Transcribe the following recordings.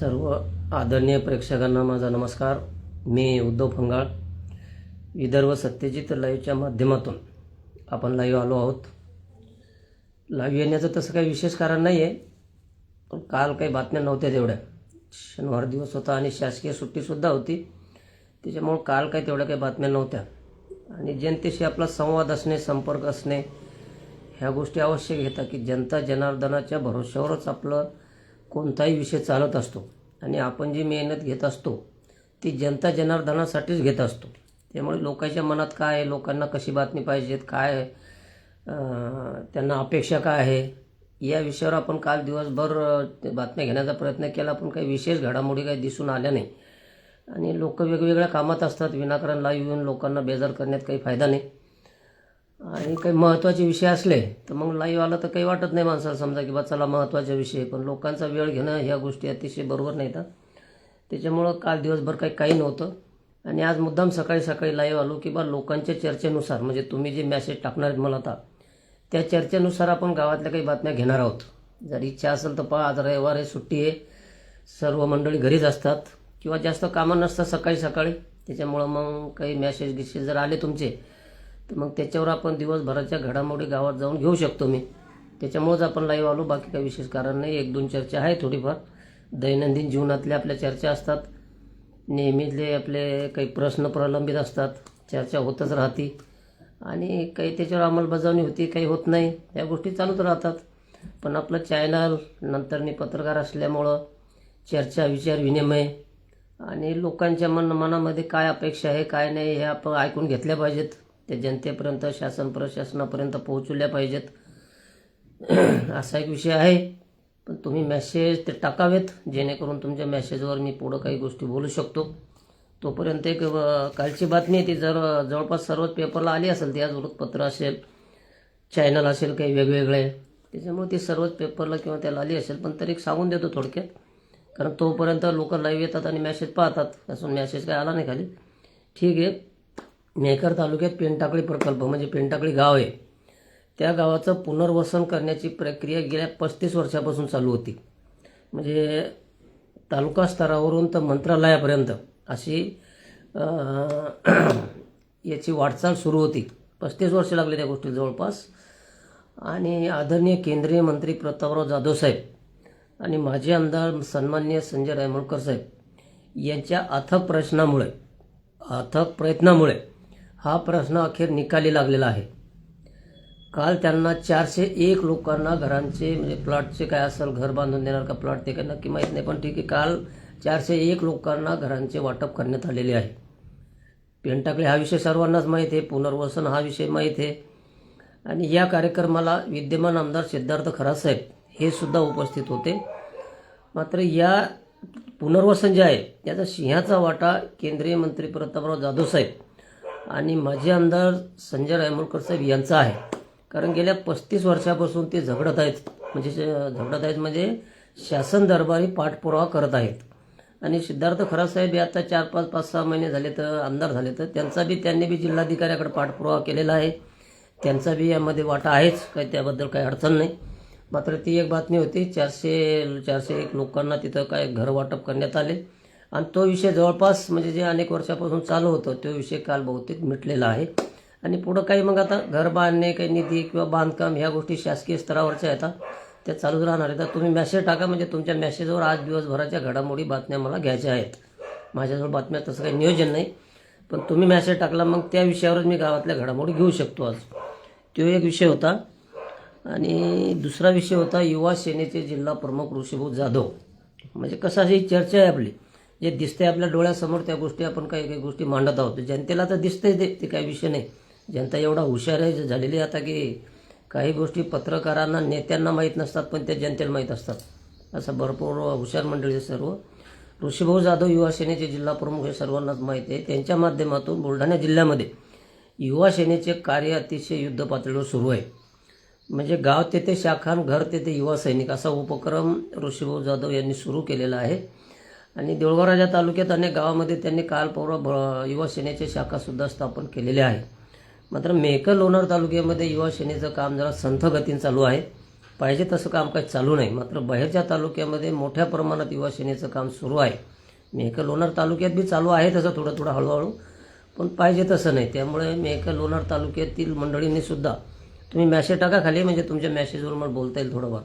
सर्व आदरणीय प्रेक्षकांना माझा नमस्कार. मी उद्धव फंगाळ. विदर्भ सत्यजित लाईव्हच्या माध्यमातून आपण लाईव्ह आलो आहोत. लाईव्ह येण्याचं तसं काही विशेष कारण नाही आहे पण काल काही बातम्या नव्हत्या तेवढ्या. शनिवार दिवस होता आणि शासकीय सुट्टीसुद्धा होती. त्याच्यामुळं काल काही तेवढ्या काही बातम्या नव्हत्या. आणि जनतेशी आपला संवाद असणे संपर्क असणे ह्या गोष्टी आवश्यक घेतात की जनता जनार्दनाच्या भरोश्यावरच आपलं कोणताही विषय चालत असतो. आणि आपण जी मेहनत घेत असतो ती जनता जनार्दनासाठीच घेत असतो. त्यामुळे लोकांच्या मनात काय आहे? लोकांना कशी बातमी पाहिजेत? काय त्यांना अपेक्षा काय आहे? या विषयावर आपण काल दिवसभर ते बातम्या घेण्याचा प्रयत्न केला. पण काही विशेष घडामोडी काही दिसून आल्या नाही. आणि लोक वेगवेगळ्या कामात असतात. विनाकारण लाईव्ह येऊन लोकांना बेजार करण्यात काही फायदा नाही. आणि काही महत्त्वाचे विषय असले तर मग लाईव्ह आलं तर काही वाटत नाही माणसाला समजा की बा चला महत्त्वाचे विषय पण लोकांचा वेळ घेणं ह्या गोष्टी अतिशय बरोबर नाहीत हं. त्याच्यामुळं काल दिवसभर काही काही नव्हतं. आणि आज मुद्दाम सकाळी सकाळी लाईव्ह आलो की बा लोकांच्या चर्चेनुसार म्हणजे तुम्ही जे मेसेज टाकणार आहेत मला आता त्या चर्चेनुसार आपण गावातल्या काही बातम्या घेणार आहोत. जर इच्छा असेल तर पहा आज रविवार आहे सुट्टी आहे. सर्व मंडळी घरीच असतात. किंवा जास्त कामं नसतात सकाळी सकाळी. त्याच्यामुळं मग काही मॅसेज गिसेज जर आले तुमचे तर मग त्याच्यावर आपण दिवसभराच्या घडामोडी गावात जाऊन घेऊ शकतो मी. त्याच्यामुळंच आपण लाईव्ह आलो. बाकी काही विशेष कारण नाही. एक दोन चर्चा आहे थोडीफार. दैनंदिन जीवनातल्या आपल्या चर्चा असतात. नेहमीतले आपले काही प्रश्न प्रलंबित असतात. चर्चा होतच राहते. आणि काही त्याच्यावर अंमलबजावणी होती काही होत नाही. या गोष्टी चालूच राहतात. पण आपलं चॅनल नंतरनी पत्रकार असल्यामुळं चर्चा विचार विनिमय आणि लोकांच्या मन मनामध्ये काय अपेक्षा आहे काय नाही हे आपण ऐकून घेतल्या पाहिजेत. त्या जनतेपर्यंत शासन प्रशासनापर्यंत पोहोचवल्या पाहिजेत. असा एक विषय आहे. पण तुम्ही मेसेज ते टाकावेत जेणेकरून तुमच्या मेसेजवर मी पुढं काही गोष्टी बोलू शकतो. तोपर्यंत एक कालची बातमी ती जर जवळपास सर्वच पेपरला आली असेल ती आज वृत्तपत्र असेल चॅनल असेल काही वेगवेगळे त्याच्यामुळे ती सर्वच पेपरला किंवा त्याला आली असेल पण तरी एक सांगून देतो थोडक्यात. कारण तोपर्यंत लोक लाईव्ह येतात आणि मेसेज पाहतात. असून मेसेज काय आला नाही खाली. ठीक आहे. मेहकर तालुक्यात पेनटाकळी प्रकल्प म्हणजे पेनटाकळी गाव आहे. त्या गावाचं पुनर्वसन करण्याची प्रक्रिया गेल्या पस्तीस वर्षापासून चालू होती. म्हणजे तालुका स्तरावरून तर मंत्रालयापर्यंत अशी याची वाटचाल सुरू होती. पस्तीस वर्ष लागले त्या गोष्टी जवळपास. आणि आदरणीय केंद्रीय मंत्री प्रतापराव जाधव साहेब आणि माजी आमदार सन्माननीय संजय रायमोळकर साहेब यांच्या अथक प्रश्नामुळे अथक प्रयत्नामुळे हा प्रश्न अखेर निकाली लागलेला आहे. काल त्यांना चारशे एक लोकांना घरांचे म्हणजे प्लॉटचे काय असेल घर बांधून देणार का प्लॉट ते काय नक्की माहीत नाही पण ठीक आहे काल चारशे एक लोकांना घरांचे वाटप करण्यात आलेले आहे. पेंटाकळे हा विषय सर्वांनाच माहीत आहे पुनर्वसन हा विषय माहीत आहे. आणि या कार्यक्रमाला विद्यमान आमदार सिद्धार्थ खरासाहेब हे सुद्धा उपस्थित होते. मात्र या पुनर्वसन जे आहे याचा सिंहाचा वाटा केंद्रीय मंत्री प्रतापराव जाधव साहेब आणि माजी आमदार संजय रायमोलकर साहेब यांचा आहे. कारण गेल्या पस्तीस वर्षापासून ते झगडत आहेत. म्हणजे झगडत आहेत म्हणजे शासन दरबारी पाठपुरावा करत आहेत. आणि सिद्धार्थ खरासाहेब हे आता चार पाच पाच सहा महिने झाले तर आमदार झाले तर त्यांचा बी त्यांनी बी जिल्हाधिकाऱ्याकडे पाठपुरावा केलेला आहे. त्यांचा बी यामध्ये वाटा आहेच. काही त्याबद्दल काही अडचण नाही. मात्र ती एक बातमी होती चारशे चारशे एक लोकांना तिथं काय घर वाटप करण्यात आले. आणि तो विषय जवळपास म्हणजे जे अनेक वर्षापासून चालू होतं तो विषय काल बहुतेक मिटलेला आहे. आणि पुढं काही मग आता घर बांधणे काही निधी किंवा बांधकाम ह्या गोष्टी शासकीय स्तरावरच्या येतात त्या चालूच राहणार आहेत. तर तुम्ही मेसेज टाका म्हणजे तुमच्या मेसेजवर आज दिवसभराच्या घडामोडी बातम्या मला घ्यायच्या आहेत. माझ्याजवळ बातम्या तसं काही नियोजन नाही पण तुम्ही मॅसेज टाकला मग त्या विषयावरच मी गावातल्या घडामोडी घेऊ शकतो आज. तो एक विषय होता. आणि दुसरा विषय होता युवा सेनेचे जिल्हा प्रमुख ऋषीभाऊ जाधव. म्हणजे कसं अशी चर्चा आहे आपली. जे दिसते आपल्या डोळ्यासमोर त्या गोष्टी आपण काही काही गोष्टी मांडत आहोत. जनतेला तर दिसतंय ते ते काही विषय नाही. जनता एवढा हुशार आहे झालेली आहे आता की काही गोष्टी पत्रकारांना नेत्यांना माहीत नसतात पण त्या जनतेला माहीत असतात. असं भरपूर हुशार मंडळी सर्व. ऋषीभाऊ जाधव युवा सेनेचे जिल्हा प्रमुख हे सर्वांनाच माहिती आहे. त्यांच्या माध्यमातून बुलढाणा जिल्ह्यामध्ये युवा सेनेचे कार्य अतिशय युद्ध पातळीवर सुरू आहे. म्हणजे गाव तेथे शाखान घर तेथे युवा सैनिक. असा उपक्रम ऋषीभाऊ जाधव यांनी सुरू केलेला आहे. आणि देऊळगाव तालुक्यात अनेक गावामध्ये त्यांनी कालपौर ब- युवा शाखासुद्धा स्थापन केलेल्या आहे. मात्र मेकर लोणार तालुक्यामध्ये युवा सेनेचं काम जरा संथ गतीनं चालू आहे. पाहिजे तसं काम काही चालू नाही. मात्र बाहेरच्या तालुक्यामध्ये मोठ्या प्रमाणात युवा सेनेचं काम सुरू आहे. मेहकर लोणार तालुक्यात बी चालू आहे तसं थोडं थोडं हळूहळू पण पाहिजे तसं नाही. त्यामुळे मेहकर लोणार तालुक्यातील मंडळींनीसुद्धा तुम्ही मॅसेज टाका खाली म्हणजे तुमच्या मॅसेजवर मला बोलता येईल थोडंफार.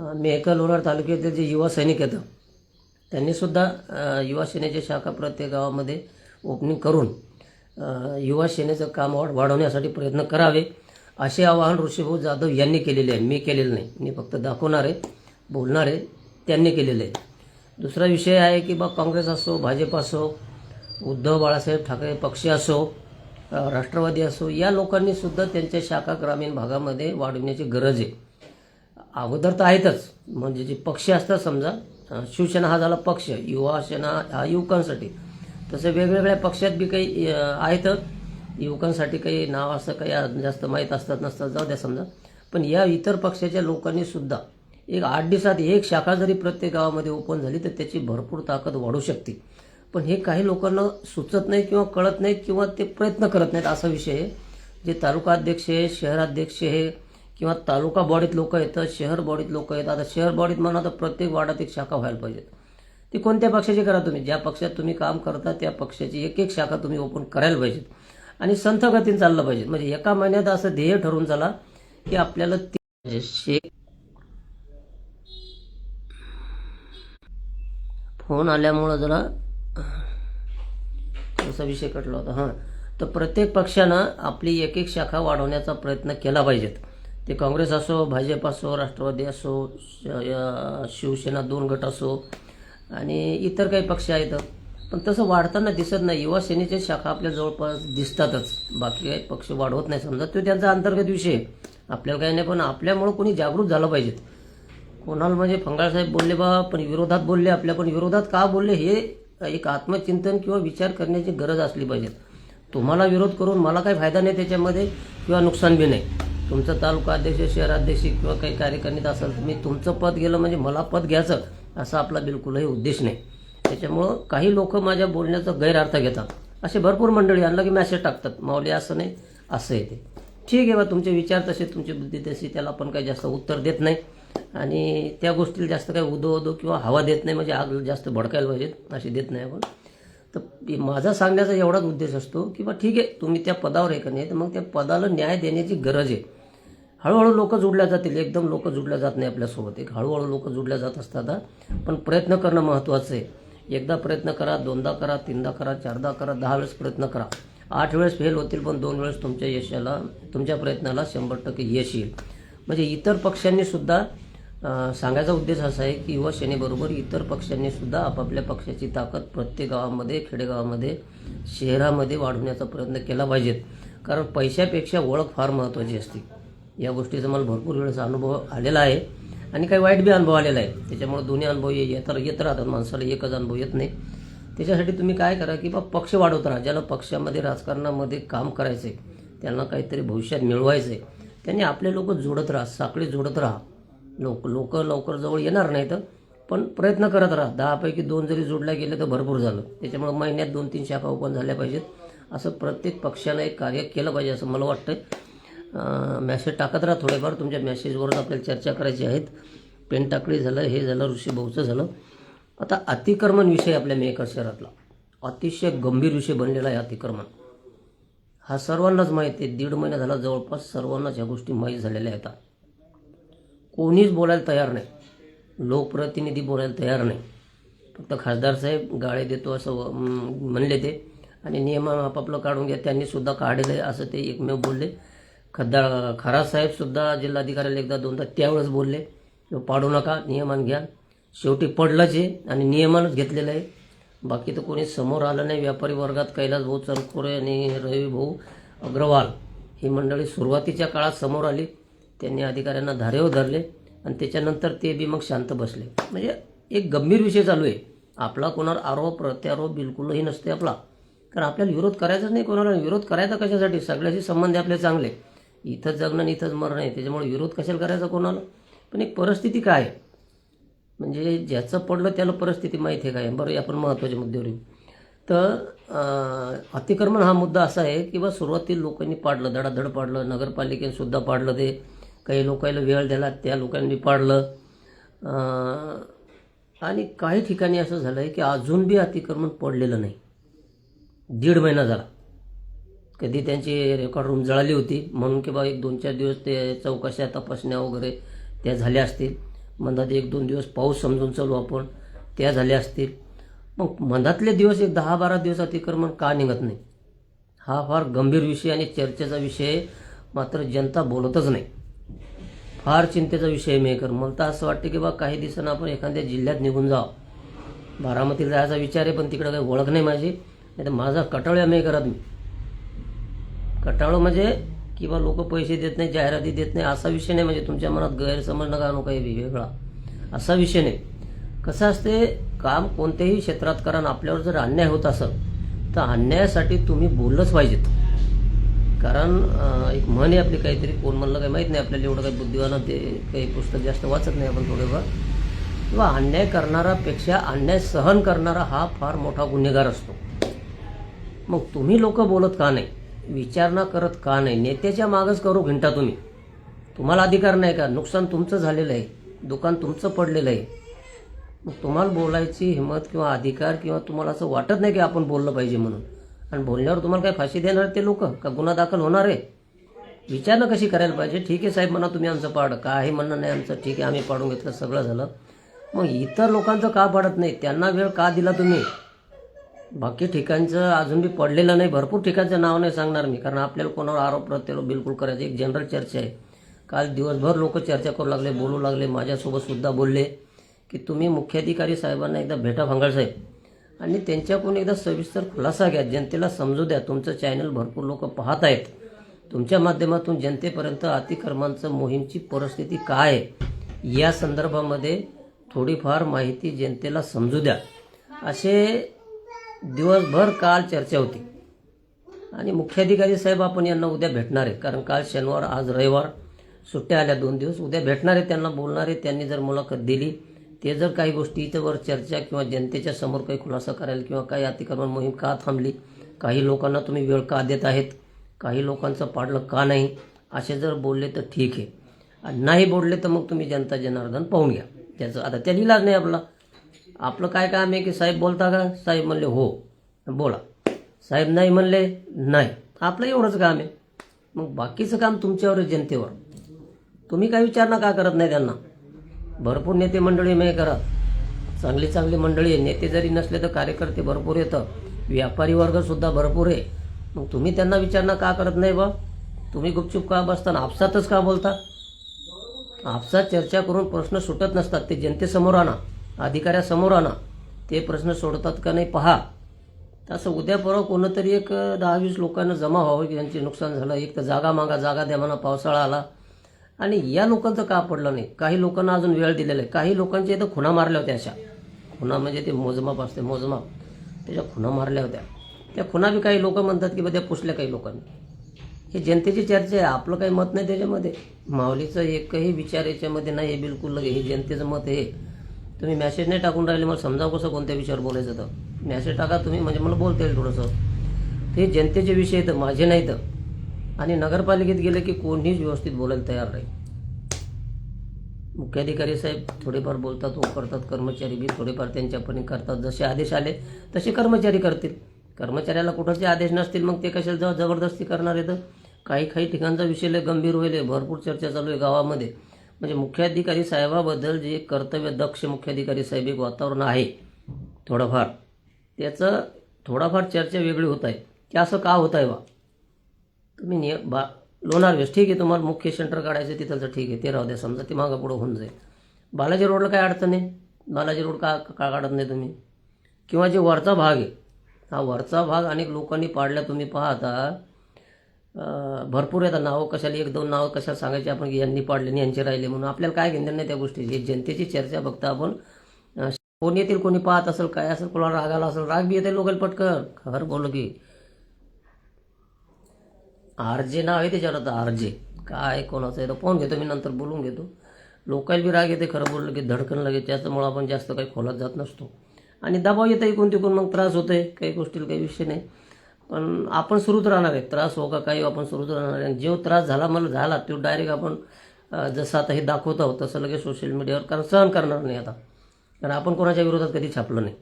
अं, मेहकर लोणार तालुक्यातील जे युवा सैनिक येतं त्यांनीसुद्धा युवासेनेच्या युवा सेनेच्या शाखा प्रत्येक गावामध्ये ओपनिंग करून युवासेनेचं युवा सेनेचं काम वाढ वाढवण्यासाठी प्रयत्न करावे. असे आवाहन ऋषीभाऊ जाधव यांनी केलेले आहे. मी केलेलं नाही. मी फक्त दाखवणार आहे त्यांनी केलेलं आहे. दुसरा विषय आहे की बा काँग्रेस असो भाजप असो उद्धव बाळासाहेब ठाकरे पक्ष असो राष्ट्रवादी असो या लोकांनीसुद्धा त्यांच्या शाखा ग्रामीण भागामध्ये वाढवण्याची गरज आहे. अगोदर तर आहेतच. म्हणजे जे पक्ष असतात समजा शिवसेना हा झाला पक्ष युवा सेना हा युवकांसाठी. तसे वेगवेगळ्या पक्षात बी काही आहेत. युवकांसाठी काही नाव असं काही जास्त माहीत असतात नसतात जाऊ द्या समजा. पण या इतर पक्षाच्या लोकांनी सुद्धा एक आठ दिवसात एक शाखा जरी प्रत्येक गावामध्ये ओपन झाली तर त्याची भरपूर ताकद वाढू शकते. पण हे काही लोकांना सुचत नाही किंवा कळत नाही किंवा ते प्रयत्न करत नाहीत. असा विषय आहे. जे तालुका अध्यक्ष आहे शहराध्यक्ष आहे किंवा तालुका बॉडीत लोक येतात शहर बॉडीत लोक येतात. आता शहर बॉडीत म्हणा तर प्रत्येक वार्डात एक शाखा व्हायला पाहिजेत ती कोणत्या पक्षाची करा तुम्ही? ज्या पक्षात तुम्ही काम करता त्या पक्षाची एक एक शाखा तुम्ही ओपन करायला पाहिजेत. आणि संथ गतीने चाललं पाहिजे म्हणजे एका महिन्यात असं ध्येय ठरवून चला की आपल्याला ते म्हणजे शे फोन आल्यामुळं जरा असा विषय कटला होता. हां. तर प्रत्येक पक्षानं आपली एक एक शाखा वाढवण्याचा प्रयत्न केला पाहिजेत. ते काँग्रेस असो भाजप असो राष्ट्रवादी असो श- शिवसेना दोन गट असो आणि इतर काही पक्ष आहेत. पण तसं वाढताना दिसत नाही. युवा सेनेच्या शाखा आपल्या जवळपास दिसतातच. बाकी काही पक्ष वाढवत नाही. समजा तो त्यांचा अंतर्गत विषय आहे. आपल्याला काही नाही पण आपल्यामुळं कोणी जागृत झालं पाहिजेत कोणाला म्हणजे फंगाळसाहेब बोलले बा पण विरोधात बोलले आपल्या पण विरोधात का बोलले? हे एक आत्मचिंतन किंवा विचार करण्याची गरज असली पाहिजे. तुम्हाला विरोध करून मला काही फायदा नाही त्याच्यामध्ये किंवा नुकसान बी नाही. तुमचा तालुका अध्यक्ष शहराध्यक्ष किंवा काही कार्यकारिणीत तर तुम्ही तुमचं पद गेलं म्हणजे मला पद घ्यायचं. असा आपला बिलकुलही उद्देश नाही. त्याच्यामुळं काही लोक माझ्या बोलण्याचा गैरअर्थ घेतात. असे भरपूर मंडळी आणलं की मॅसेज टाकतात. माऊली असं नाही असं येते. ठीक आहे बा तुमचे विचार तसे तुमची बुद्धी तशी त्याला आपण काही जास्त उत्तर देत नाही. आणि त्या गोष्टीला जास्त काही उदो उदो किंवा हवा देत नाही म्हणजे आग जास्त भडकायला पाहिजेत अशी देत नाही आपण. तर माझा सांगण्याचा एवढाच उद्देश असतो की बा ठीक आहे तुम्ही त्या पदावर हे का नाही तर मग त्या पदाला न्याय देण्याची गरज आहे. हळूहळू लोक जुडल्या जातील. एकदम लोक जुडल्या जात नाही आपल्यासोबत. एक हळूहळू लोक जुडल्या जात असतात पण प्रयत्न करणं महत्त्वाचं आहे. एकदा प्रयत्न करा दोनदा करा तीनदा करा चारदा करा दहा वेळेस प्रयत्न करा. आठ वेळेस फेल होतील पण दोन वेळेस तुमच्या यशाला तुमच्या प्रयत्नाला शंभर टक्के यश येईल. म्हणजे इतर पक्षांनीसुद्धा सांगायचा उद्देश असा आहे की युवा सेनेबरोबर इतर पक्षांनीसुद्धा आपापल्या पक्षाची ताकद प्रत्येक गावामध्ये खेडेगावामध्ये शहरामध्ये वाढवण्याचा प्रयत्न केला पाहिजेत. कारण पैशापेक्षा ओळख फार महत्त्वाची असते. या गोष्टीचा मला भरपूर वेळेस अनुभव आलेला आहे. आणि काही वाईट बी अनुभव आलेला आहे. त्याच्यामुळे दोन्ही अनुभव ये- येत येत राहतात. माणसाला एकच अनुभव येत नाही. त्याच्यासाठी तुम्ही काय करा की बा पक्ष वाढवत राहा. ज्याला पक्षामध्ये राजकारणामध्ये काम करायचं आहे त्यांना काहीतरी भविष्यात मिळवायचं आहे त्यांनी आपले लोक जोडत राहा. साखळी जोडत राहा. लोक लोक लवकर जवळ येणार नाहीत पण प्रयत्न करत राहा. दहापैकी दोन जरी जोडल्या गेले तर भरपूर झालं. त्याच्यामुळे महिन्यात दोन तीन शाखा ओपन झाल्या पाहिजेत. असं प्रत्येक पक्षानं एक कार्य केलं पाहिजे असं मला वाटतं मॅसेज टाकत राहा थोडेफार. तुमच्या मेसेजवरून आपल्याला चर्चा करायची आहेत. पेन टाकळी झालं हे झालं ऋषीभाऊचं झालं. आता अतिक्रमण विषय आपल्या मेकर शहरातला. अतिशय गंभीर विषय बनलेला आहे अतिक्रमण. हा सर्वांनाच माहिती आहे. दीड महिना झाला जवळपास सर्वांनाच ह्या गोष्टी माहीत झालेल्या आहेत. कोणीच बोलायला तयार नाही. लोकप्रतिनिधी बोलायला तयार नाही. फक्त खासदार साहेब गाळे देतो असं म्हणले ते. आणि नियम आपापलं काढून घ्या. त्यांनी सुद्धा काढलं आहे असं ते एकमेव बोलले. खद्दा खरा साहेबसुद्धा जिल्हाधिकाऱ्याला एकदा दोनदा त्यावेळेस बोलले पाडू नका नियमान घ्या. शेवटी पडलंच आहे आणि नियमानच घेतलेलं आहे. बाकी तर कोणी समोर आलं नाही. व्यापारी वर्गात कैलास भाऊ चरखोरे आणि रवी भाऊ अग्रवाल ही मंडळी सुरुवातीच्या काळात समोर आली. त्यांनी अधिकाऱ्यांना धारेवर धरले आणि त्याच्यानंतर ते बी मग शांत बसले. म्हणजे एक गंभीर विषय चालू आहे. आपला कोणावर आरोप प्रत्यारोप बिलकुलही नसते आपला. कारण आपल्याला विरोध करायचाच नाही कोणाला विरोध करायचा कशासाठी? सगळ्याशी संबंध आपले चांगले. इथंच जगणं आणि इथंच मरणं आहे. त्याच्यामुळे विरोध कशाला करायचा कोणाला? पण एक परिस्थिती काय? आहे म्हणजे ज्याचं पडलं त्याला परिस्थिती माहीत आहे काय? बरं आपण महत्त्वाच्या मुद्द्यावर येऊ. तर अतिक्रमण हा मुद्दा असा आहे की बा सुरुवातीला लोकांनी पाडलं धडाधड पाडलं नगरपालिकेने सुद्धा पाडलं ते. काही लोकांना वेळ दिला त्या लोकांनी पाडलं. आणि काही ठिकाणी असं झालं आहे की अजून बी अतिक्रमण पडलेलं नाही. दीड महिना झाला. कधी त्यांची रेकॉर्ड रूम जळाली होती. म्हणून की बा एक दोन चार दिवस ते चौकशा तपासण्या वगैरे त्या झाल्या असतील. मधात एक दोन दिवस पाऊस समजून चालू आपण त्या झाल्या असतील. मग मधातले दिवस एक दहा बारा दिवस अतिक्रमण का निघत नाही? हा फार गंभीर विषय आणि चर्चेचा विषय मात्र जनता बोलतच नाही. फार चिंतेचा विषय मेकर मला तर असं वाटतं की बा काही दिवसांना आपण एखाद्या जिल्ह्यात निघून जावं. बारामतीला जायचा विचार आहे पण तिकडं काही ओळख नाही माझी. नाही तर माझा कटाळ्या मे करत मी. कटाळो म्हणजे किंवा लोक पैसे देत नाही जाहिराती देत नाही असा विषय नाही म्हणजे तुमच्या मनात गैरसमज नका आणू काही वेगळा. असा विषय नाही. कसं असते काम कोणत्याही क्षेत्रात कारण आपल्यावर जर अन्याय होत असेल तर अन्यायासाठी तुम्ही बोललंच पाहिजेत. कारण एक म्हण आहे आपली काहीतरी कोण म्हणलं काही माहीत नाही आपल्याला एवढं काही बुद्धिवान ते काही पुस्तक जास्त वाचत नाही आपण थोडेफार. किंवा अन्याय करणारापेक्षा अन्याय सहन करणारा हा फार मोठा गुन्हेगार असतो. मग तुम्ही लोक बोलत का नाही? विचारणा करत का नाही? नेत्याच्या मागच करू घंटा तुम्ही. तुम्हाला अधिकार नाही का? नुकसान तुमचं झालेलं आहे. दुकान तुमचं पडलेलं आहे. मग तुम्हाला बोलायची हिंमत किंवा अधिकार किंवा तुम्हाला असं वाटत नाही की आपण बोललं पाहिजे म्हणून. आणि बोलण्यावर तुम्हाला काय फाशी देणार ते लोक? का गुन्हा दाखल होणार आहे? विचारणा कशी करायला पाहिजे? ठीक आहे साहेब म्हणा तुम्ही आमचं पाड. काही म्हणणं नाही आमचं. ठीक आहे आम्ही पाडून घेतलं सगळं झालं. मग इतर लोकांचं का पाडत नाही? त्यांना वेळ का दिला तुम्ही? बाकी ठिकाणचं अजून बी पडलेलं नाही. भरपूर ठिकाणचं नाव नाही सांगणार मी कारण आपल्याला कोणावर आरोप प्रत्यारोप बिलकुल करायचं. एक जनरल चर्चा आहे. काल दिवसभर लोक चर्चा करू लागले बोलू लागले माझ्यासोबत सुद्धा बोलले की तुम्ही मुख्याधिकारी साहेबांना एकदा भेटा भांगाळ साहेब. आणि त्यांच्याकडून एकदा सविस्तर खुलासा घ्या. जनतेला समजू द्या. तुमचं चॅनल भरपूर लोक पाहत आहेत. तुमच्या माध्यमातून जनतेपर्यंत अतिक्रमांचं मोहीमची परिस्थिती काय आहे या संदर्भामध्ये थोडीफार माहिती जनतेला समजू द्या. असे दिवसभर काल चर्चा होती. आणि मुख्याधिकारी साहेब आपण यांना उद्या भेटणार आहे कारण काल शनिवार आज रविवार सुट्ट्या आल्या दोन दिवस. उद्या भेटणार आहे त्यांना बोलणार आहे त्यांनी जर मुलाखत दिली ते जर काही गोष्टीवर चर्चा किंवा जनतेच्या समोर काही खुलासा करायला किंवा काही अतिक्रमण मोहीम का थांबली काही लोकांना तुम्ही वेळ का देत आहेत काही लोकांचं पाडलं का नाही असे जर बोलले तर ठीक आहे. आणि नाही बोलले तर मग तुम्ही जनता जनार्दन पाहून घ्या. त्याचं आता त्याला इलाज नाही आपला. आपलं काय काम आहे की साहेब बोलता का? साहेब म्हणले हो. बोला. साहेब नाही म्हणले नाही. आपलं एवढंच काम आहे. मग बाकीचं काम तुमच्यावर आहे जनतेवर. तुम्ही काय विचारणा का करत नाही त्यांना? भरपूर नेते मंडळी मी करत. चांगली चांगली मंडळी आहे. नेते जरी नसले तर कार्यकर्ते भरपूर येतं व्यापारी वर्गसुद्धा भरपूर आहे. मग तुम्ही त्यांना विचारणा का करत नाही बा? तुम्ही गुपचूप का बसताना आपसातच का बोलता? आपसात चर्चा करून प्रश्न सुटत नसतात. ते जनतेसमोर आणा. अधिकाऱ्यासमोर आणा ते प्रश्न सोडतात का नाही पहा. तसं उद्या परवा कोणतरी एक दहा वीस लोकांना जमा व्हावं की त्यांचे नुकसान झालं. एक तर जागा मागा जागा द्या म्हणा पावसाळा आला. आणि या लोकांचं का पडलं नाही? काही लोकांना अजून वेळ दिलेला आहे. काही लोकांच्या इथं खुणा मारल्या होत्या अशा. खुणा म्हणजे ते मोजमाप असते मोजमाप. त्याच्या खुणा मारल्या होत्या. त्या खुणा बी काही लोक म्हणतात की बा त्या पुसल्या काही लोकांनी. हे जनतेची चर्चा आहे. आपलं काही मत नाही त्याच्यामध्ये. माऊलीचं एकही विचार याच्यामध्ये नाही हे बिलकुल लगे. हे जनतेचं मत आहे. तुम्ही मॅसेज नाही टाकून राहिले मला समजावं कसं कोणत्या विषयावर बोलायचं तर? मॅसेज टाका तुम्ही म्हणजे मला बोलता येईल थोडंसं. ते जनतेचे विषय आहेत माझे नाही तर. आणि नगरपालिकेत गेले की कोणीच व्यवस्थित बोलायला तयार नाही. मुख्याधिकारी साहेब थोडेफार बोलतात हो करतात कर्मचारी बी थोडेफार त्यांच्यापणे करतात. जसे आदेश आले तसे कर्मचारी करतील. कर्मचाऱ्याला कुठंचे आदेश नसतील मग ते कशाला जबरदस्ती करणार आहेत काही काही ठिकाणचा विषय लय गंभीर होईल भरपूर चर्चा चालू आहे गावामध्ये. म्हणजे मुख्याधिकारी साहेबाबद्दल जे कर्तव्य दक्ष मुख्याधिकारी साहेब एक वातावरण आहे थोडंफार. त्याचं थोडाफार चर्चा वेगळी होत आहे. की असं का होत आहे बा? तुम्ही निय बा लोणार वेस ठीक आहे तुम्हाला मुख्य सेंटर काढायचं तिथलचं ठीक आहे ते राहू द्या समजा ते मागं पुढं होऊन जाईल. बालाजी रोडला काय अडचण आहे? बालाजी रोड का का काढत नाही तुम्ही? किंवा जे वरचा भाग आहे हा वरचा भाग अनेक लोकांनी पाडला तुम्ही पाहता भरपूर येतात नावं कशाला एक दोन नावं कशाला सांगायची आपण की यांनी पाडले आणि यांचे राहिले म्हणून. आपल्याला काय घेणं नाही त्या गोष्टीची? जनतेची चर्चा बघता आपण कोण येतील कोणी पाहत असेल काय असेल कोणाला रागाला असेल राग बी येते लोकल पटकन. खर बोल की. आर जे नाव आहे त्याच्यावर आता आर जे काय कोणाचं आहे? तर फोन घेतो मी नंतर बोलून घेतो. लोकल बी राग येते खरं बोललं की धडकन लगे त्याच्यामुळं आपण जास्त काही खोलात जात नसतो. आणि दबाव येतं कोणती कोण मग त्रास होतोय. काही गोष्टीला काही विषय नाही. पण आपण सुरूच राहणार आहे. त्रास हो का काही हो, आपण सुरूच राहणार आहे. जो त्रास झाला मला झाला तो डायरेक्ट आपण जसं आता हे दाखवत आहोत तसं लगेच सोशल मीडियावर कारण सहन करणार नाही आता. कारण आपण कोणाच्या विरोधात कधी छापलं नाही.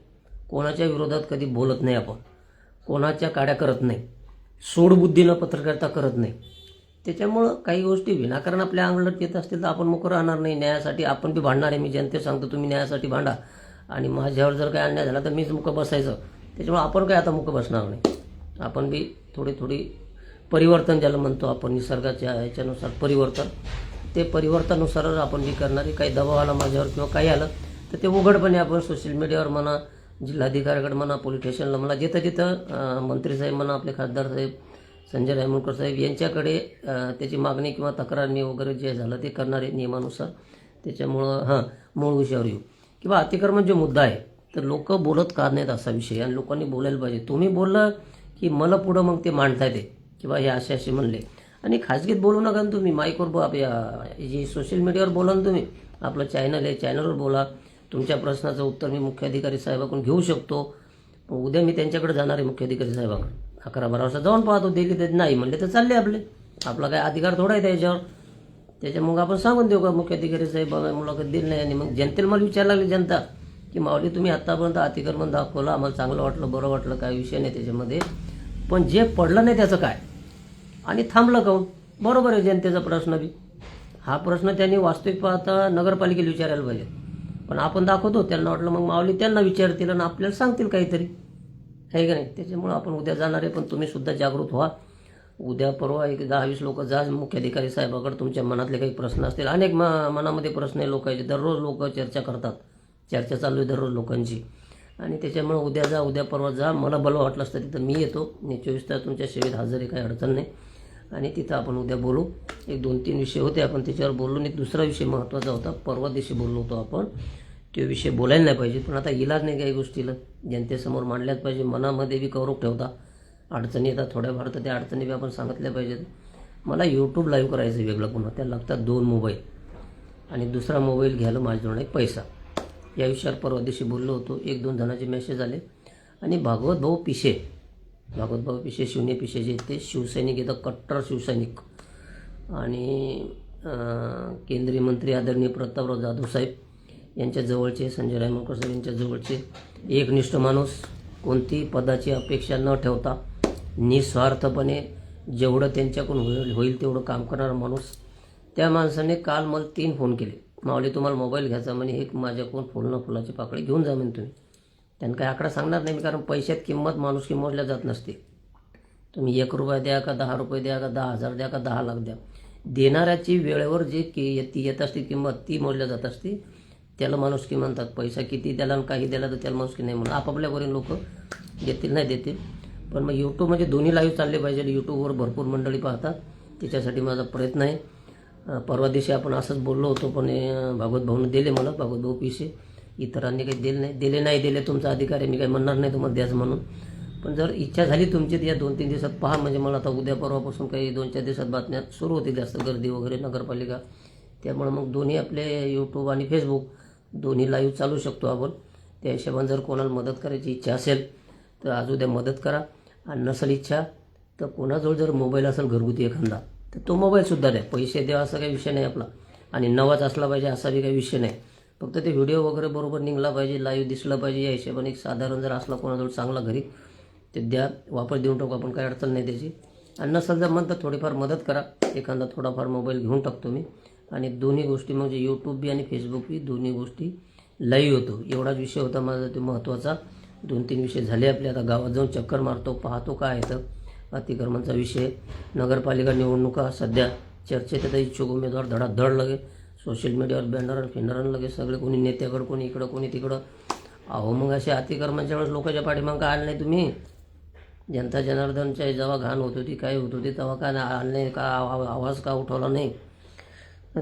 कोणाच्या विरोधात कधी बोलत नाही आपण. कोणाच्या काड्या करत नाही. सोडबुद्धीनं पत्रकारिता करत नाही. त्याच्यामुळं काही गोष्टी विनाकारण आपल्या अंगलट येत असतील तर आपण मुख राहणार नाही. न्यायासाठी आपण बी भांडणार आहे. मी जनते सांगतो तुम्ही न्यायासाठी भांडा. आणि माझ्यावर जर काही अन्याय झाला तर मीच मुकं बसायचं. त्याच्यामुळे आपण काय आता मुकं बसणार नाही. आपण बी थोडी थोडी परिवर्तन ज्याला म्हणतो आपण निसर्गाच्या ह्याच्यानुसार परिवर्तन. ते परिवर्तनानुसारच आपण जी करणारी काही दबाव आला माझ्यावर किंवा काही आलं तर ते उघडपणे आपण सोशल मीडियावर म्हणा जिल्हाधिकाऱ्याकडे म्हणा पोलीस स्टेशनला म्हणा जिथं जिथं मंत्री साहेब म्हणा आपले खासदार साहेब संजय रायमुणकर साहेब यांच्याकडे त्याची मागणी किंवा तक्रारणी वगैरे जे झालं ते करणारे नियमानुसार. त्याच्यामुळं हां मूळ विषयावर येऊ. किंवा अतिक्रमण जो मुद्दा आहे तर लोक बोलत का नाहीत असा विषय आणि लोकांनी बोलायला पाहिजे. तुम्ही बोललं की मला पुढं मग ते मांडता येते. किंवा हे असे असे म्हणले. आणि खाजगीत बोलू नका ना तुम्ही. माईकवर बो- जे सोशल मीडियावर बोला ना तुम्ही. आपलं चॅनल आहे चॅनलवर बोला. तुमच्या प्रश्नाचं उत्तर मी मुख्याधिकारी साहेबाकडून घेऊ शकतो. उद्या मी त्यांच्याकडे जाणार आहे मुख्याधिकारी साहेबाकडे. अकरा बारा वाजता जाऊन पाहतो. दिली तर नाही म्हणले तर चालले आपले. आपला काय अधिकार थोडा आहे त्याच्यावर. त्याच्या मग आपण सांगून देऊ का मुख्याधिकारी साहेब मुलाखत दिली नाही आणि मग जनतेला मला विचारायला लागली जनता. की माऊली तुम्ही आत्तापर्यंत अतिक्रमण दाखवलं आम्हाला चांगलं वाटलं बरं वाटलं काय विषय नाही त्याच्यामध्ये. पण जे पडलं नाही त्याचं काय? आणि थांबलं काऊन बरोबर आहे जनतेचा प्रश्न बी. हा प्रश्न त्यांनी वास्तविक पाहता नगरपालिकेला विचारायला पाहिजे. पण आपण दाखवतो त्यांना वाटलं मग माऊली त्यांना विचारतील आणि आपल्याला सांगतील काहीतरी. आहे का नाही? त्याच्यामुळं आपण उद्या जाणार आहे पण तुम्ही सुद्धा जागृत व्हा. उद्या परवा एक दहा वीस लोक जा मुख्याधिकारी साहेबाकडे तुमच्या मनातले काही प्रश्न असतील. अनेक म मनामध्ये प्रश्न आहे लोकांचे. दररोज लोक चर्चा करतात. चर्चा चालू आहे दररोज लोकांची. आणि त्याच्यामुळे उद्या जा उद्या परवा जा मला बलं वाटलं असतं तिथं मी येतो. मी चोवीस तास तुमच्या सेवेत हजर आहे काही अडचण नाही. आणि तिथं आपण उद्या बोलू. एक दोन तीन विषय होते आपण त्याच्यावर बोललो. आणि एक दुसरा विषय महत्त्वाचा होता परवा दिवशी बोललो होतो आपण. तो विषय बोलायला नाही पाहिजे पण आता इलाज नाही काही गोष्टीला. जनतेसमोर मांडल्याच पाहिजे मनामध्ये बी कौरव ठेवता. अडचणी येतात थोड्याफार तर त्या अडचणी बी आपण सांगितल्या पाहिजेत. मला यूट्यूब लाईव्ह करायचं वेगळं पुन्हा. त्या लागतात दोन मोबाईल आणि दुसरा मोबाईल घ्यायला माझ्याजवळ एक पैसा. या विषयावर परवा दिवशी बोललो होतो. एक दोन जणांचे मेसेज आले. आणि भागवत भाऊ पिशे. भागवत भाऊ पिशे शिवने पिशे जे ते शिवसैनिक येतं कट्टर शिवसैनिक. आणि केंद्रीय मंत्री आदरणीय प्रतापराव जाधव साहेब यांच्या जवळचे संजय रायमकर साहेब यांच्या जवळचे एकनिष्ठ माणूस. कोणती पदाची अपेक्षा न ठेवता निस्वार्थपणे जेवढं त्यांच्याकडून होईल होईल तेवढं काम करणारा माणूस. त्या माणसाने काल मला तीन फोन केले. मावली तुम्हाला मोबाईल घ्यायचा म्हणे एक माझ्याकडून फुल फुलाची पाकळी घेऊन जा म्हणे तुम्ही. त्यांना काही आकडा सांगणार नाही मी कारण पैशात किंमत माणूस मोजल्या जात नसते. तुम्ही एक रुपया द्या का दहा रुपये द्या का दहा हजार द्या का दहा लाख द्या. देणाऱ्याची वेळेवर जे की ती येत असते किंमत ती मोजल्या जात असते. त्याला माणुसकी म्हणतात पैसा किती द्याला आणि काही द्याला तर त्याला माणुसकी नाही म्हणून. आपापल्यावरील लोक देतील नाही देतील. पण मग यूट्यूब म्हणजे दोन्ही लाईव्ह चालले पाहिजे यूट्यूबवर भरपूर मंडळी पाहतात. त्याच्यासाठी माझा प्रयत्न आहे. परवा दिवशी आपण असंच बोललो होतो पण भागवत भाऊनं दिले मला भागवत भाऊ पिसे. इतरांनी काही दिले नाही दिले नाही दिले तुमचा अधिकार आहे मी काही म्हणणार नाही तुम्हाला द्याच म्हणून. पण जर इच्छा झाली तुमची तर या दोन तीन दिवसात पहा. म्हणजे मला आता उद्या परवापासून काही दोन चार दिवसात बातम्या सुरू होतील जास्त गर्दी वगैरे नगरपालिका. त्यामुळे मग दोन्ही आपले यूट्यूब आणि फेसबुक दोन्ही लाईव्ह चालू शकतो आपण. त्या हिशोबाने जर कोणाला मदत करायची इच्छा असेल तर आज उद्या मदत करा. आणि नसेल इच्छा तर कोणाजवळ जर मोबाईल असेल घरगुती एखादा. तर तो मोबाईलसुद्धा द्या पैसे द्या असा काही विषय नाही आपला. आणि नवाच असला पाहिजे असा बी काही विषय नाही. फक्त ते व्हिडिओ वगैरे बरोबर निघला पाहिजे लाईव्ह दिसला पाहिजे. या हिशोबाने एक साधारण जर असला कोणाजवळ चांगला घरी ते द्या. वापस देऊन टाकू. आपण काही अडचण नाही त्याची. आणि नसेल जर म्हणतात थोडीफार मदत करा. एखादा थोडाफार मोबाईल घेऊन टाकतो मी. आणि दोन्ही गोष्टी म्हणजे यूट्यूब बी आणि फेसबुक बी दोन्ही गोष्टी लाईव्ह होतो. एवढाच विषय होता माझा. ते महत्त्वाचा दोन तीन विषय झाले आपले. आता गावात जाऊन चक्कर मारतो पाहतो काय येतं अतिक्रमणचा विषय. नगरपालिका निवडणुका सध्या चर्चेत आता इच्छुक उमेदवार धडाधड लगे. सोशल मीडियावर बॅनर फिनरन लगे. सगळे कोणी नेत्याकडं कोणी इकडं कोणी तिकडं. अहो मग असे अतिक्रमणच्या वेळेस लोकांच्या पाठीमागं आलं नाही तुम्ही? जनता जनार्दनच्या जेव्हा घाण होत होती काय होत होती तेव्हा काय नाही नाही का आवा- आवाज का उठवला नाही?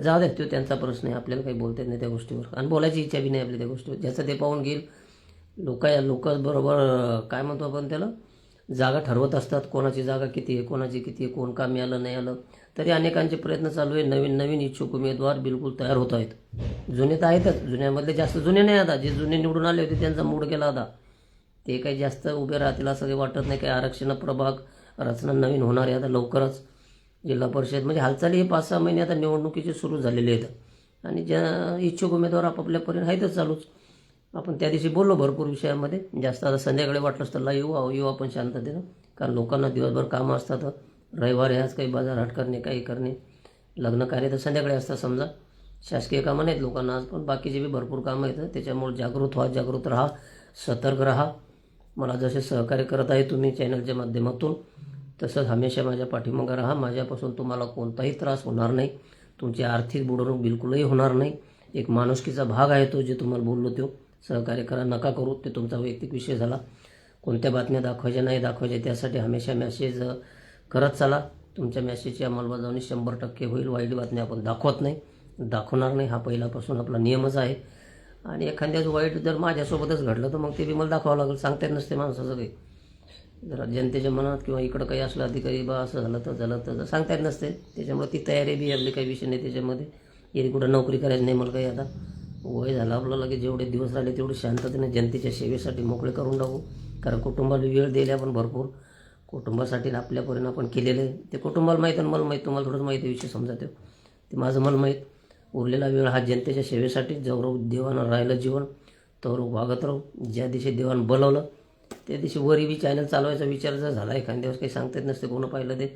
जाऊ दे तो त्यांचा प्रश्न आहे. आपल्याला काही बोलता येत नाही त्या गोष्टीवर. आणि बोलायची इच्छा बी नाही आपल्या त्या गोष्टीवर. ज्याचं ते पाहून घेईल. लोक लोक बरोबर काय म्हणतो आपण त्याला? जागा ठरवत असतात. कोणाची जागा किती आहे कोणाची किती आहे कोण कामी आलं नाही आलं. तरी अनेकांचे प्रयत्न चालू आहे. नवीन नवीन इच्छुक उमेदवार बिलकुल तयार होत आहेत. जुने तर आहेतच. जुन्यामधले जास्त जुने नाही आता. जे जुने निवडून आले होते त्यांचा मूड गेला आता ते काही जास्त उभे राहतील असं काही वाटत नाही. काही आरक्षण प्रभाग रचना नवीन होणार आहे आता लवकरच. जिल्हा परिषद म्हणजे हालचाली हे पाच सहा महिने आता निवडणुकीचे सुरू झालेले आहेत. आणि ज्या इच्छुक उमेदवार आपापल्या परीने आहेतच चालूच. आपण त्या दिवशी बोललो भरपूर विषयामध्ये. जास्त आता संध्याकाळी वाटलंच तर येऊ आहो येऊ आपण शांततेनं. कारण लोकांना दिवसभर कामं असतात. रविवारी आज काही बाजार हाट करणे काही करणे. लग्न कार्य तर संध्याकाळी असतात समजा. शासकीय कामं नाहीत लोकांना आज पण. बाकीचे बी भरपूर कामं आहेत. त्याच्यामुळे जागृत व्हा जागृत राहा सतर्क राहा. मला जसे सहकार्य करत आहे तुम्ही चॅनलच्या माध्यमातून तसंच हमेशा माझ्या पाठिंबा राहा. माझ्यापासून तुम्हाला कोणताही त्रास होणार नाही. तुमची आर्थिक बुडवणूक बिलकुलही होणार नाही. एक माणुसकीचा भाग आहे तो जे तुम्हाला बोललो तो. सहकार्य करा नका करू ते तुमचा वैयक्तिक विषय झाला. कोणत्या बातम्या दाखवायच्या नाही दाखवायच्या त्यासाठी हमेशा मेसेज करत चाला. तुमच्या मेसेजची अंमलबजावणी शंभर टक्के होईल. वाईट बातम्या आपण दाखवत नाही. दाखवणार नाही हा पहिल्यापासून आपला नियमच आहे. आणि एखाद्याच वाईट जर माझ्यासोबतच घडलं तर मग ते बी मला दाखवावं लागेल. सांगता येत नसते माणसाचं काही जरा जनतेच्या मनात किंवा इकडं काही असलं अधिकारी बा असं झालं तर झालं तर सांगता येत नसते. त्याच्यामुळे ती तयारी बी आपली काही विषय नाही त्याच्यामध्ये. येईल कुठं नोकरी करायची नाही मला काही आता. वय झालं आपलं लगेच जेवढे दिवस राहिले तेवढे शांततेने जनतेच्या सेवेसाठी मोकळे करून टाकू. कारण कुटुंबाला वेळ दिले आपण भरपूर. कुटुंबासाठी आपल्यापर्यंत आपण केलेलं आहे. ते कुटुंबाला माहीत आणि मला माहीत. तुम्हाला थोडंच माहिती विषय समजा ते ते माझं मला माहीत. उरलेला वेळ हा जनतेच्या सेवेसाठी जवळ देवानं राहिलं जीवन. तर वागत राहू. ज्या दिवशी देवानं बोलवलं त्या दिवशी वरी बी चॅनल चालवायचा विचार जर झाला एखाद्या दिवस काही सांगता येत नसते कोणं पाहिलं ते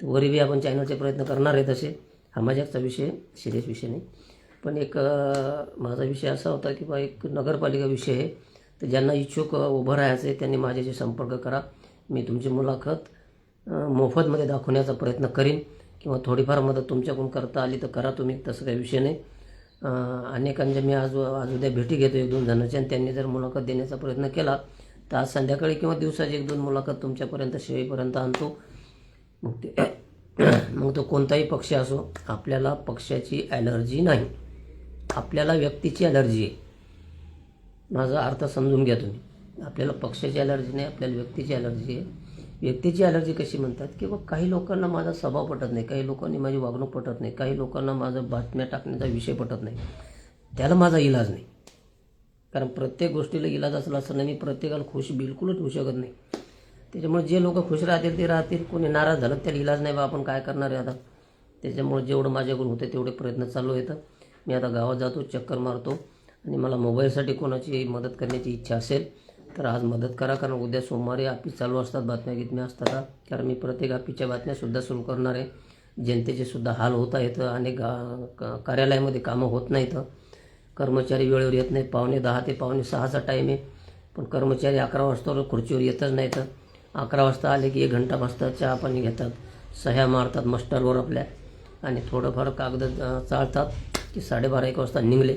तर वरी बी आपण चॅनलचे प्रयत्न करणार आहे तसे हा माझ्याचा विषय सिरियस विषय नाही. पण एक माझा विषय असा होता की बा एक नगरपालिका विषय आहे. तर ज्यांना इच्छुक उभं राहायचं आहे त्यांनी माझ्याशी संपर्क करा. मी तुमची मुलाखत मोफतमध्ये दाखवण्याचा प्रयत्न करीन. किंवा थोडीफार मदत तुमच्याकडून करता आली तर करा तुम्ही तसं काही विषय नाही. अनेकांच्या मी आज आज उद्या भेटी घेतो एक दोन जणांच्या आणि त्यांनी जर मुलाखत देण्याचा प्रयत्न केला तर आज संध्याकाळी किंवा दिवसाची एक दोन मुलाखत तुमच्यापर्यंत शेळीपर्यंत आणतो. मग ते मग तो कोणताही पक्ष असो आपल्याला पक्षाची ॲलर्जी नाही. आपल्याला व्यक्तीची ॲलर्जी आहे. माझा अर्थ समजून घ्या तुम्ही. आपल्याला पक्षाची ॲलर्जी नाही आपल्याला व्यक्तीची ॲलर्जी आहे. व्यक्तीची ॲलर्जी कशी म्हणतात की बघ काही लोकांना माझा स्वभाव पटत नाही काही लोकांनी माझी वागणूक पटत नाही काही लोकांना माझं बातम्या टाकण्याचा विषय पटत नाही. त्याला माझा इलाज नाही. कारण प्रत्येक गोष्टीला इलाज असला असं नाही मी प्रत्येकाला खुश बिलकुलच होऊ शकत नाही. त्याच्यामुळे जे लोक खुश राहतील ते राहतील. कोणी नाराज झालं त्याला इलाज नाही बा आपण काय करणार आहे आता? त्याच्यामुळे जेवढं माझ्याकडून होते तेवढे प्रयत्न चालू येतं मी आता गावात जातो चक्कर मारतो. आणि मला मोबाईलसाठी कोणाची मदत करण्याची इच्छा असेल तर आज मदत करा कारण उद्या सोमवारी ऑफिस चालू असतात बातम्या गितम्या असतात कारण मी प्रत्येक ऑफिसच्या बातम्यासुद्धा सुरू करणार आहे. जनतेचे सुद्धा हाल होता येतं अनेक गा- कार्यालयामध्ये कामं होत नाहीत. कर्मचारी वेळेवर येत नाहीत पावणे दहा ते पावणे सहाचा टाईम आहे. पण कर्मचारी अकरा वाजता खुर्चीवर येतच नाहीत. अकरा वाजता आले की एक घंटा बसतात चहा पाणी घेतात सह्या मारतात मस्टरवर आपल्या. आणि थोडंफार कागद चालतात ते की साडेबारा एक वाजता निघले.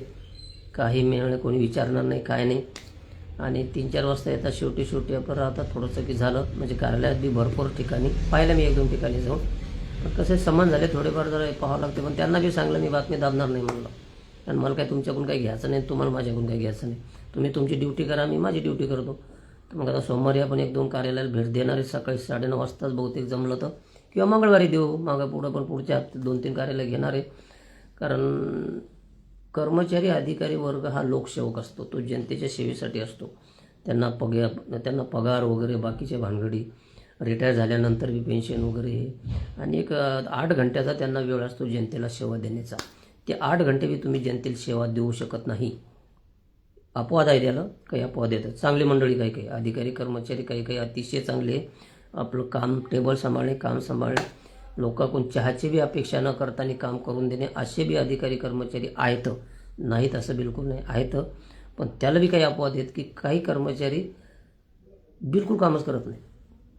काही मिळणं कोणी विचारणार नाही काय नाही. आणि तीन चार वाजता येतात शेवटी शेवटी आपलं राहतात थोडंसं की झालं. म्हणजे कार्यालयात बी भरपूर ठिकाणी पाहिलं मी एक दोन ठिकाणी जाऊन. पण कसे समान झाले थोडेफार जरा पाहावं लागते. पण त्यांना बी सांगलं मी बातमी दाबणार नाही म्हणलं. कारण मला काय तुमच्याकडून काही घ्यायचं नाही तुम्हाला माझ्याकडून काही घ्यायचं नाही. तुम्ही तुमची ड्युटी करा मी माझी ड्युटी करतो. तर मग आता सोमवारी आपण एक दोन कार्यालयाला भेट देणार आहे. सकाळी साडेनऊ वाजताच बहुतेक जमलं तर. किंवा मंगळवारी देऊ मागं पुढं पण पुढच्या हप्त्यात दोन तीन कार्यालय घेणार आहे. कारण कर्मचारी अधिकारी वर्ग हा लोकसेवक असतो. तो जनतेच्या सेवेसाठी असतो. त्यांना पगे त्यांना पगार वगैरे बाकीच्या भानगडी रिटायर झाल्यानंतर बी पेन्शन वगैरे हे. आणि एक आठ घंट्याचा त्यांना वेळ असतो जनतेला सेवा देण्याचा. ते आठ घंटे बी तुम्ही जनतेला सेवा देऊ शकत नाही. अपवाद आहे त्याला. काही अपवाद येतात. चांगली मंडळी काही काही. अधिकारी कर्मचारी काही काही अतिशय चांगले आपलं काम टेबल सांभाळणे काम सांभाळणे लोकांकडून चहाची बी अपेक्षा न करताना काम करून देणे असे बी अधिकारी कर्मचारी आहेत. नाहीत असं बिलकुल नाही आहेत. पण त्याला बी काही अपवाद आहेत की काही कर्मचारी बिलकुल कामच करत नाही.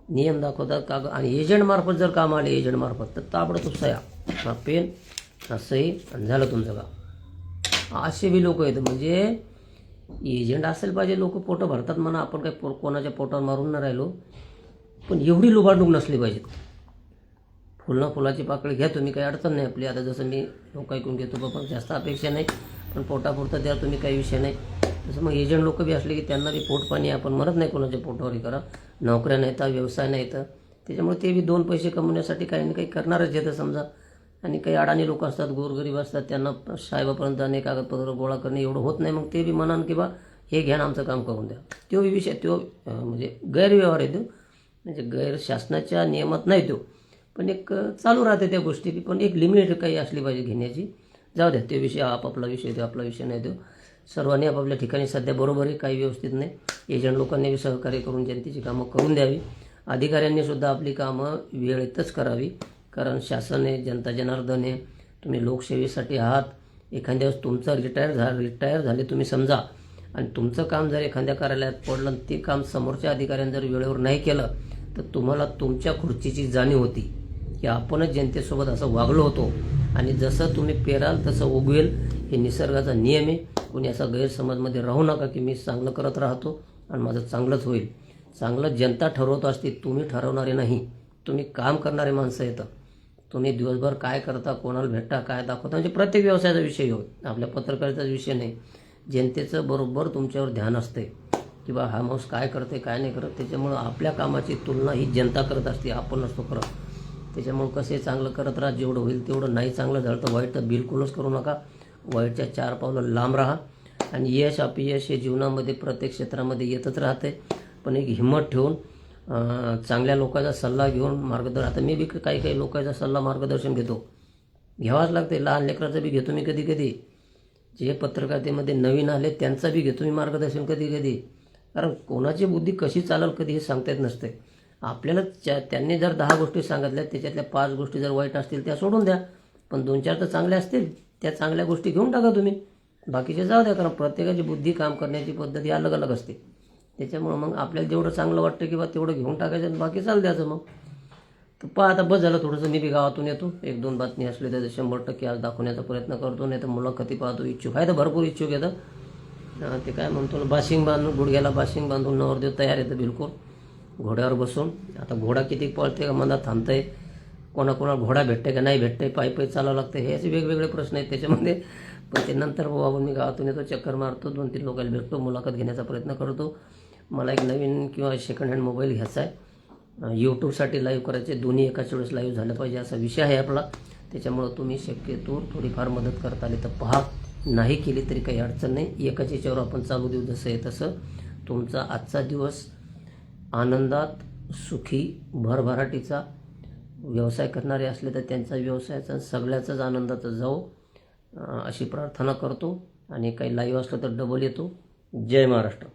नियम दाखवतात का आणि एजंटमार्फत जर काम आले एजंटमार्फत तर ताबडतोब सया हा पेन हा सही आणि झालं तुमचं काम. असे बी लोक आहेत. म्हणजे एजंट असेल पाहिजे लोक पोटं भरतात म्हणा आपण काही पो कोणाच्या पोटावर मारून न राहिलो पण एवढी लुबाडणूक नसली पाहिजेत. फुलं फुलाची पाकळी घ्या तुम्ही काही अडचण नाही आपली. आता जसं मी लोक ऐकून घेतो बा, पण जास्त अपेक्षा नाही पण पोटापुरतं द्या तुम्ही काही विषय नाही. तसं मग एजंट लोक बी असले की त्यांना बी पोटपाणी आपण म्हणत नाही कोणाच्या पोटावर करा. नोकऱ्या नाही तर व्यवसाय नाही तर त्याच्यामुळे ते बी दोन पैसे कमवण्यासाठी काही ना काही करणारच येतं समजा. आणि काही अडाणी लोक असतात गोरगरीब असतात त्यांना साहेबापर्यंत अनेक कागदपत्र गोळा करणे एवढं होत नाही. मग ते बी म्हणान की बा हे घ्या आमचं काम करून द्या. तो विषय तो म्हणजे गैरव्यवहार आहे तो. म्हणजे गैर शासनाच्या नियमात नाही तो. पण एक चालू राहते त्या गोष्टी पण एक लिमिट काही असली पाहिजे घेण्याची. जाऊ द्या ते विषय आपापला विषय तो आपला विषय नाही देऊ. सर्वांनी आपापल्या ठिकाणी सध्या बरोबर आहे काही व्यवस्थित नाही. एजंट लोकांनी बी सहकार्य करून जनतेची कामं करून द्यावी. अधिकाऱ्यांनी सुद्धा आपली कामं वेळेतच करावी. कारण शासन आहे जनता जनार्दन आहे तुम्ही लोकसेवेसाठी आहात. एखाद्या वेळेस तुमचं रिटायर झा रिटायर झाले तुम्ही समजा. आणि तुमचं काम जर एखाद्या कार्यालयात पडलं आणि ते काम समोरच्या अधिकाऱ्यांनी जर वेळेवर नाही केलं तर तुम्हाला तुमच्या खुर्चीची जाणीव होती. की आपणच जनतेसोबत असं वागलो होतो. आणि जसं तुम्ही पेराल तसं उगवेल हे निसर्गाचा नियम आहे. कोणी असा गैरसमजमध्ये राहू नका की मी चांगलं करत राहतो आणि माझं चांगलंच होईल. चांगलं जनता ठरवत असते तुम्ही ठरवणारे नाही. तुम्ही काम करणारे माणसं येतं तुम्ही दिवसभर काय करता कोणाला भेटता काय दाखवता म्हणजे प्रत्येक व्यवसायाचा विषय हो. आपल्या पत्रकारिताचा विषय नाही. जनतेचं बरोबर तुमच्यावर ध्यान असते. की बा हा माणूस काय करते काय नाही करत त्याच्यामुळं आपल्या कामाची तुलना ही जनता करत असते आपण नसतो करत. त्याच्यामुळं कसे चांगलं करत राहा जेवढं होईल तेवढं नाही चांगलं झालं तर वाईट तर बिलकुलच करू नका. वाईटच्या चार पावलं लांब राहा. आणि यश अपयश हे जीवनामध्ये प्रत्येक क्षेत्रामध्ये येतच राहते. पण एक हिंमत ठेवून चांगल्या लोकांचा सल्ला घेऊन मार्गदर्शन आता मी बी काही काही लोकांचा सल्ला मार्गदर्शन घेतो. घ्यावाच लागते. लहान लेकराचं बी घेतो मी कधी कधी. जे पत्रकारितेमध्ये नवीन आले त्यांचा बी घेतो मी मार्गदर्शन कधी कधी. कारण कोणाची बुद्धी कशी चालेल कधी हे सांगता येत नसते. आपल्याला त्या त्यांनी जर दहा गोष्टी सांगितल्या त्याच्यातल्या पाच गोष्टी जर वाईट असतील त्या सोडून द्या. पण दोन चार तर चांगल्या असतील त्या चांगल्या गोष्टी घेऊन टाका तुम्ही. बाकीचे जाऊ द्या कारण प्रत्येकाची बुद्धी काम करण्याची पद्धत ही अलग अलग असते. त्याच्यामुळं मग आपल्याला जेवढं चांगलं वाटतं किंवा तेवढं घेऊन टाकायचं आणि बाकी चाल द्यायचं मग. तर पहा आता बस झालं थोडंसं मी बी गावातून येतो. एक दोन बातमी असली तर शंभर टक्के आज दाखवण्याचा प्रयत्न करतो नाही तर मुलाखती पाहतो इच्छुक. आहे तर भरपूर इच्छुक येतं ते काय म्हणतो ना बाशिंग बांधून गुडघ्याला बाशिंग बांधून नवर नवरदेव तयार येतं बिलकुल. घोड्यावर बसून. आता घोडा किती पळते का मनात थांबतंय? कोणाकोणाला घोडा भेटते का नाही भेटते पायी पायी चालावं लागतं हे असे वेगवेगळे प्रश्न आहेत त्याच्यामध्ये. पण ते नंतर बाबा मी गावातून येतो चक्कर मारतो दोन तीन लोकांना भेटतो मुलाखत घेण्याचा प्रयत्न करतो. मला एक नवीन किंवा सेकंड हँड मोबाईल घ्यायचा आहे. यूट्यूबसाठी लाईव्ह करायचे. दोन्ही एकाच वेळेस लाईव्ह झालं पाहिजे असा विषय आहे आपला. त्याच्यामुळं तुम्ही शक्यतो थोडीफार मदत करता आली तर पहा. नाही केली तरी काही अडचण नाही. एकाच याच्यावर आपण चालू देऊ जसं आहे तसं. तुमचा आजचा दिवस आनंदात सुखी भरभराटीचा व्यवसाय करणारे असले तर त्यांचा व्यवसायाचा सगळ्याचाच आनंदाचा जाऊ अशी प्रार्थना करतो. आणि काही लाईव्ह असलं तर डबल येतो. जय महाराष्ट्र.